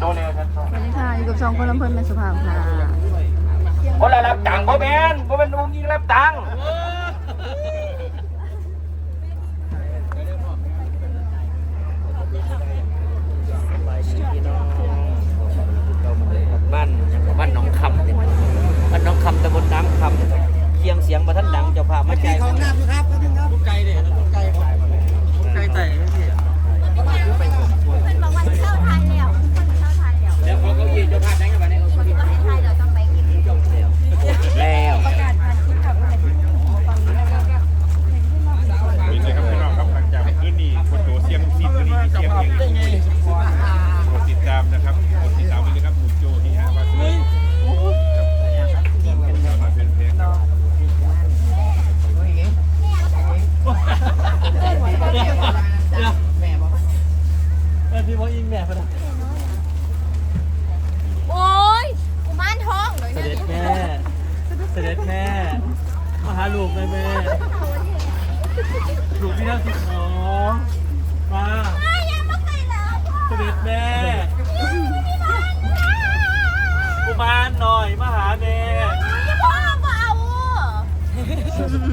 สวัสดีค่ะอยู่กับสองคนลำเพลินเป็นสุภาพค่ะคนละรับตังค์บ่แมนบ่เป็นอุ้งยิงรับตังค์ บ้านบ้านหนองคำเนี่ยบ้านหนองคำตำบลน้ำคำเคียงเสียงมาท่านดังเจ้าภาพมาใจาย ของน้ำครับครับไก่เด็ดไก่ไก่ไต่พี่ เพิ่นบอกว่าเข้าไทยแล้วเพิ่นเข้าไทยแล้ว แล้วพอเขายืนเจ้าภาพนั่งกันมาเนี่ย เพิ่นก็ให้ไทยเราต้องไปกิน แล้ว ประกาศผ่านคลิปกับอะไรฟังนี้นะครับ นี่นะครับพี่น้องครับหลังจากคืนนี้คนโตเสียงซีดคืนนี้มีเสียงเพลงโปรดติดตามนะครับโปรดติดตามไปเลยครับหนุ่มโจที่ฮะว่าคือมาเป็นเพลงครับ แม่พี่ว่าอิงแม่พนะ โอ้ยกุมารทองเลย เส นะ ด็จแม่ เสด็จแม่ มาหา ลูกเลยแม่ลูกที่น่าสิบสองมายังไม่ไปแล้วพ่อเสด็จแม่กุมารหน่อยมาหาแม่พ่อเอา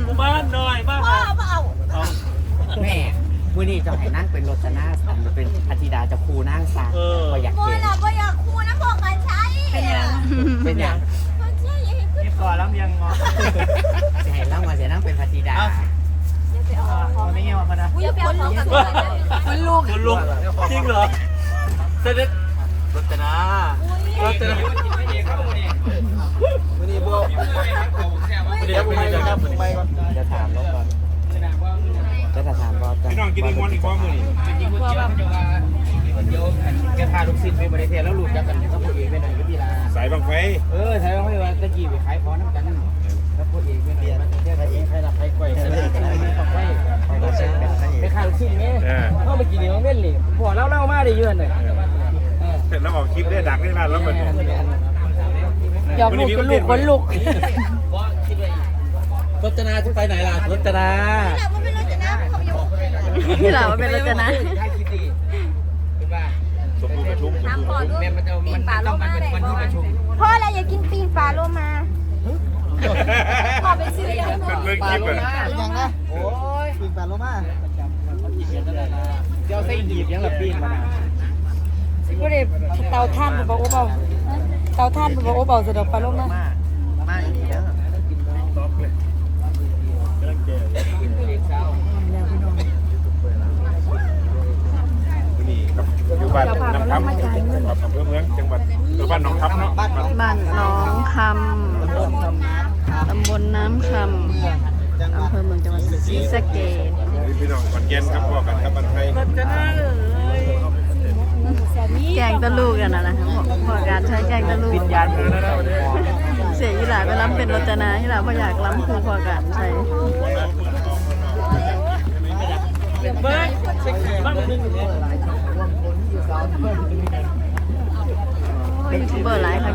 กุมารหน่อยมาหามาเอาเอาแม่มื่อนี้จะให้นั่งเป็นรจนาสันเป็นอธิดาจะครูนั่งซาก็อยากเห็นล่ะพ่อยากคู่นะพ่อกันใช้เป็นยังเป็นย่างพ่อใช้ยังขึ้นนี่ก่อนแล้วยังงอจะ ให้นั่งมาเสียนั่งเป็นอธิดามันไม่เงี้ยมาพนะอุ้ยคนลุกคนลุกคุณลุงจริงเหรอเสด็จรจนารจนามือนี้บวกเดี๋ยวผมจะนับไปก่อนจะถามน้องก่อนจะถามบอสพี่น้องกินอีกวันอีกวันมือนี่จริงๆว่าแบบเดี๋ยวแกพาลูกศิษย์ไปบริเทแล้วหลุดจากกันก็พูดเองไปหน่อยก็ดีละสายบังไฟ เออใช่ว่าไม่ว่าตะกี้ไปขายของน้ำกัน แล้วพูดเองไปหน่อยมันจะใครเองใครหลับใครก่อยใครได้ใครไม่ต้องไปไปขายลูกศิษย์ไงเข้าไปกินเองเล่นเลยพอเล่าเล่ามาได้เยอะเลยเสร็จแล้วออกคลิปได้ดังได้นานแล้วมันยอมลูกคนลูกคนลูกรจนาจะไปไหนล่ะรจนาแต่ว่าเป็นรถจะน้ำเขาอยู่ที่เราเป็นรจนะสมบูรณ์ประชุมสมน้ำบูก่อนรณ์ลูกแม่มันจะมันต้องมันเป็นวันที่ประชุมพ่ออะไรอยากกินปีนปลาโลมา พ่อไปซื้อยังเป็นเรื่องคลิปอะยังนะโอ้ยปีนปลาโลมาเดี๋ยวใส่หีบยังหลับปีนมาก็เลยเตาท่านเป็นบอกโอ้เบาเตาท่านเป็นบอกโอ้เบาสะดอกปลาลงนะมามาอีกแล้วนี่ครับอยู่บ้านน้ำคำครับอำเภอเมืองจังหวัดเออบ้านหนองคำเนาะบ้านบ้านหน้องคำ ตำบลน้ำคำอำเภอเมืองจังหวัดศรีสะเกษพี่น้องขอนแก่นครับพ่อกันครับบ้านไทยแกงตะลูกกันนะนะครับพอการใช้แกงตะลูกวิญญานเสียยี่หลาไปล้ำเป็นรจนายี่หลาพออยากล้ำคือพอการใช้เบิ้งบ้านนึงโอ้ยยูทูบเบอร์หลายค่ะ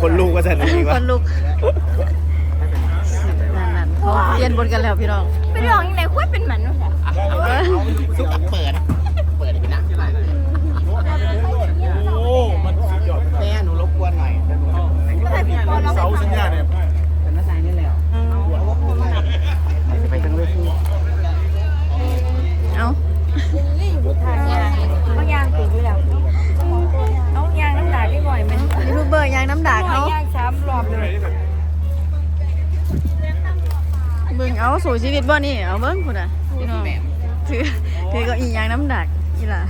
คนลูกก็จะดีคว่านลุกนั่นๆเขาเปลี่ยนบทกันแล้วพี่น้อง เป็นรองยังไงคุยเป็นหมันวะเออสุกเปิดเปิดามรอบเลยเบิ่งเอาสู่ชีวิตบ่นี่เอาเบิ่งพุ่นอะพี่น้องถือถือเก็อียางน้ำหนักอีหล่ะ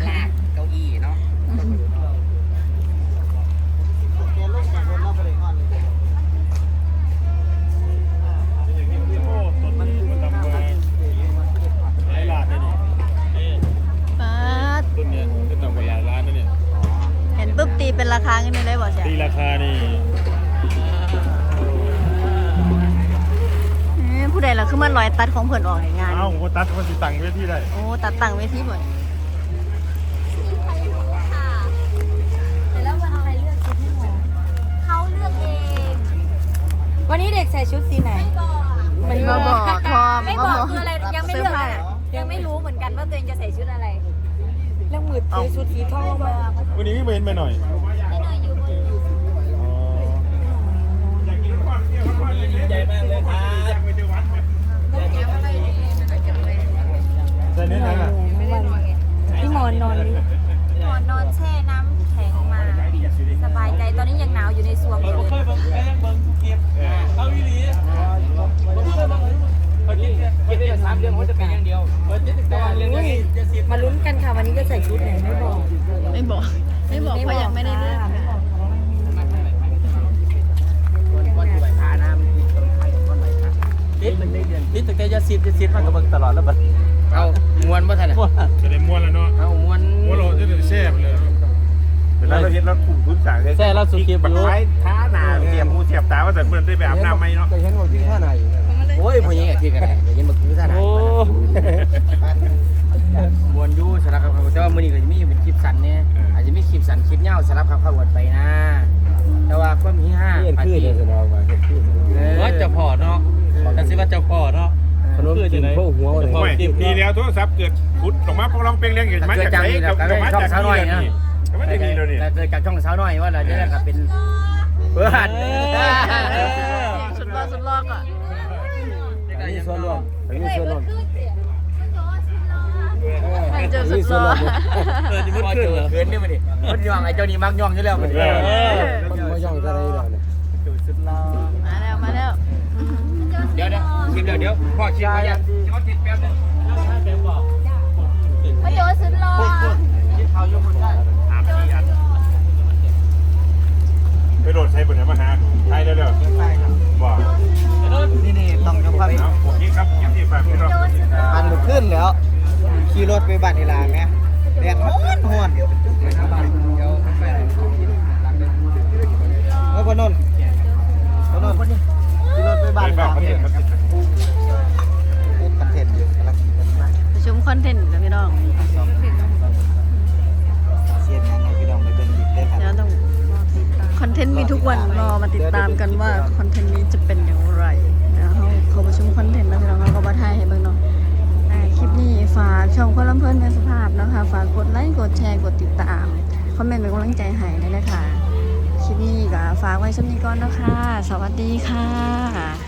คือมันลอยตัดของเพิ่นออกในงานเอ้าผมก็ตัดมันสิตังเวทีได้โอ้ตัดตั้งเวทีบ่แต่แล้ววันใครเลือกชุดให้หมอเขาเลือกเองวันนี้เด็กใส่ชุดสีไหนมันมาบอกทอมไม่บอกคืออะไรยังไม่เลือกเลยยังไม่รู้เหมือนกันว่าตัวเองจะใส่ชุดอะไรเรื่องมือถือชุดสีทองมาวันนี้ไม่เห็นไปหน่อยไม่หน่อยอยู่ ติดตั้งแต่จะสิบจะสิบมันก็เบิ่งตลอดแล้วบัดเอาม้วนบ่ทันอะจะได้ม้วนแล้วเนาะเอาม้วนม้วนเราจะได้แช่ไปเลยเวลาเราเห็นเราถุ่มทุนสั่งแซ่เราสุกี้ปักอยู่ไม้ท้าหนาเสียบหูเสียบตาว่าแต่เมื่อได้ไปอาบน้ำไหมเนาะแต่เห็นว่าพี่ท่าไหนโอ้ยพอยังไงที่กันแต่เห็นว่าพี่ท่าไหนโอ้มวนยู่สำหรับครับแต่ว่ามื้อนี้ก็จะมีเป็นคลิปสั้นเนี่ยอาจจะมีคลิปสั้นคลิปยาวสำหรับครับข้าวไปนะ แต่ว่าก็มีห้าปาร์ตี้ว่าเจ้าพ่อเนาะแต่สิว่าเจ้าพ่อเนาะ ขนมจีนพวกหัวเลยโอ้ยดีแล้วโทรศัพท์เกิดพุดออกมาพอลองเปลงเลี้ยงเห็นมาจากไหนกับมาจากนี่เลยนี่ก็ไม่ได้ดีเลยนี่แต่เกิดจากช่องสาวน้อยว่าเราจะได้กลับเป็นเพื่อนสุดรอสุดรอกอะมีส่วนร่วมมีส่วนร่วมให้เจอสุดรอเออนี่มันขึ้นเหรอเกินนี่มาดิมันย่องไอ้เจ้านี่มักย่องอยู่แล้วมันมันมาย่องอะไร ดี๋ยวเดี๋ยวคิดเดี๋ยวเดี๋ยวพ่อคิดว่าอย่างเขาติดแป๊บนึงพระโจสุดรอเขายกคนได้ถามที่อันไปโดดใช้บนไหนมาหาไทยเร็วๆบอกนี่นี่ต้องทำความเอาโอเคครับยังที่ฝากพี่น้องอันหมดขึ้นแล้วขี่รถไปบ้านนี่ลางไงแช่องคนลำเพิ่นในสภาพนะคะ ฝากกดไลค์ กดแชร์ กดติดตาม คอมเมนต์เป็นกำลังใจให้เลยนะคะ คลิปนี้ก็ฝากไว้ช่วนี้ก่อนนะคะ สวัสดีค่ะ